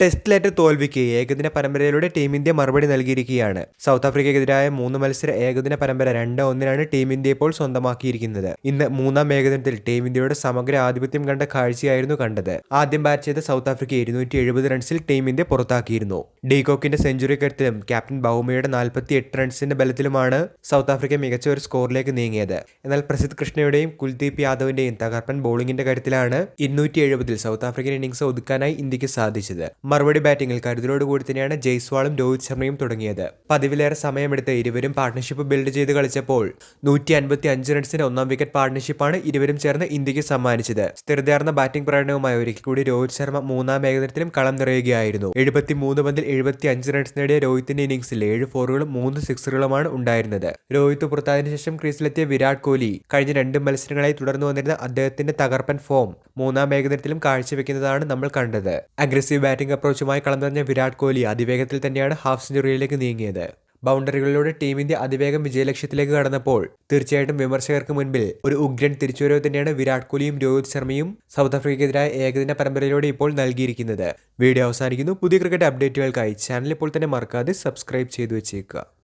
ടെസ്റ്റിലേറ്റ തോൽവിക്ക് ഏകദിന പരമ്പരയിലൂടെ team India മറുപടി നൽകിയിരിക്കുകയാണ്. സൗത്ത് ആഫ്രിക്കയ്ക്കെതിരായ മൂന്ന് മത്സര ഏകദിന പരമ്പര രണ്ട് ഒന്നിനാണ് ടീം ഇന്ത്യ ഇപ്പോൾ സ്വന്തമാക്കിയിരിക്കുന്നത്. ഇന്ന് മൂന്നാം ഏകദിനത്തിൽ ടീം ഇന്ത്യയുടെ സമഗ്ര ആധിപത്യം കണ്ട കാഴ്ചയായിരുന്നു കണ്ടത്. ആദ്യം ബാറ്റ് ചെയ്ത സൗത്ത് ആഫ്രിക്ക ഇരുന്നൂറ്റി റൺസിൽ ടീം ഇന്ത്യ പുറത്താക്കിയിരുന്നു. ഡീകോക്കിന്റെ സെഞ്ചുറി കരുത്തിലും ക്യാപ്റ്റൻ ബൗമയുടെ നാൽപ്പത്തി എട്ട് റൺസിന്റെ ബലത്തിലുമാണ് സൗത്ത് ആഫ്രിക്ക മികച്ച ഒരു സ്കോറിലേക്ക് നീങ്ങിയത്. എന്നാൽ പ്രസിദ്ധ് കൃഷ്ണയുടെയും കുൽദീപ് യാദവിന്റെയും തകർപ്പൻ ബോളിംഗിന്റെ കരുത്തിലാണ് ഇരുന്നൂറ്റി എഴുപതിൽ സൗത്ത് ആഫ്രിക്കൻ ഇന്നിംഗ്സ് ഒതുക്കാനായി ഇന്ത്യയ്ക്ക് സാധിച്ചത്. മറുപടി ബാറ്റിംഗിൽ കരുതലോടുകൂടി തന്നെയാണ് ജയ്സ്വാളും രോഹിത് ശർമ്മയും തുടങ്ങിയത്. പതിവിലേറെ സമയമെടുത്ത് ഇരുവരും പാർട്ണർഷിപ്പ് ബിൽഡ് ചെയ്ത് കളിച്ചപ്പോൾ നൂറ്റി അൻപത്തി അഞ്ച് റൺസിന്റെ ഒന്നാം വിക്കറ്റ് പാർട്ണർഷിപ്പാണ് ഇരുവരും ചേർന്ന് ഇന്ത്യയ്ക്ക് സമ്മാനിച്ചത്. സ്ഥിരതയാർന്ന ബാറ്റിംഗ് പ്രകടനവുമായി ഒരിക്കൽ കൂടി രോഹിത് ശർമ്മ മൂന്നാം ഏകദിനത്തിലും കളം നിറയുകയായിരുന്നു. എഴുപത്തി മൂന്ന് പന്തിൽ എഴുപത്തി അഞ്ച് റൺസ് നേടിയ രോഹിത്തിന്റെ ഇന്നിംഗ്സിൽ ഏഴ് ഫോറുകളും മൂന്ന് സിക്സറുകളുമാണ് ഉണ്ടായിരുന്നത്. രോഹിത് പുറത്തായതിനു ശേഷം ക്രീസിലെത്തിയ വിരാട് കോഹ്ലി കഴിഞ്ഞ രണ്ട് മത്സരങ്ങളായി തുടർന്നു വന്നിരുന്ന അദ്ദേഹത്തിന്റെ തകർപ്പൻ ഫോം മൂന്നാം ഏകദിനത്തിലും കാഴ്ചവെക്കുന്നതാണ് നമ്മൾ കണ്ടത്. അഗ്രസീവ് ബാറ്റിംഗ് അപ്രോച്ചുമായി കളം വിരാട് കോഹ്ലി അതിവേഗത്തിൽ തന്നെയാണ് ഹാഫ് സെഞ്ചുറിയിലേക്ക് നീങ്ങിയത്. ബൗണ്ടറികളിലൂടെ ടീമിന്റെ അതിവേഗം വിജയലക്ഷ്യത്തിലേക്ക് കടന്നപ്പോൾ തീർച്ചയായിട്ടും വിമർശകർക്ക് മുൻപിൽ ഒരു ഉഗ്രൻ തിരിച്ചുവരവ് തന്നെയാണ് വിരാട് കോഹ്ലിയും രോഹിത് ശർമ്മയും സൗത്ത് ആഫ്രിക്കയ്ക്കെതിരായ ഏകദിന പരമ്പരയിലൂടെ ഇപ്പോൾ നൽകിയിരിക്കുന്നത്. വീഡിയോ അവസാനിക്കുന്നു. പുതിയ ക്രിക്കറ്റ് അപ്ഡേറ്റുകൾക്കായി ചാനൽ ഇപ്പോൾ തന്നെ മറക്കാതെ സബ്സ്ക്രൈബ് ചെയ്തു വെച്ചേക്കുക.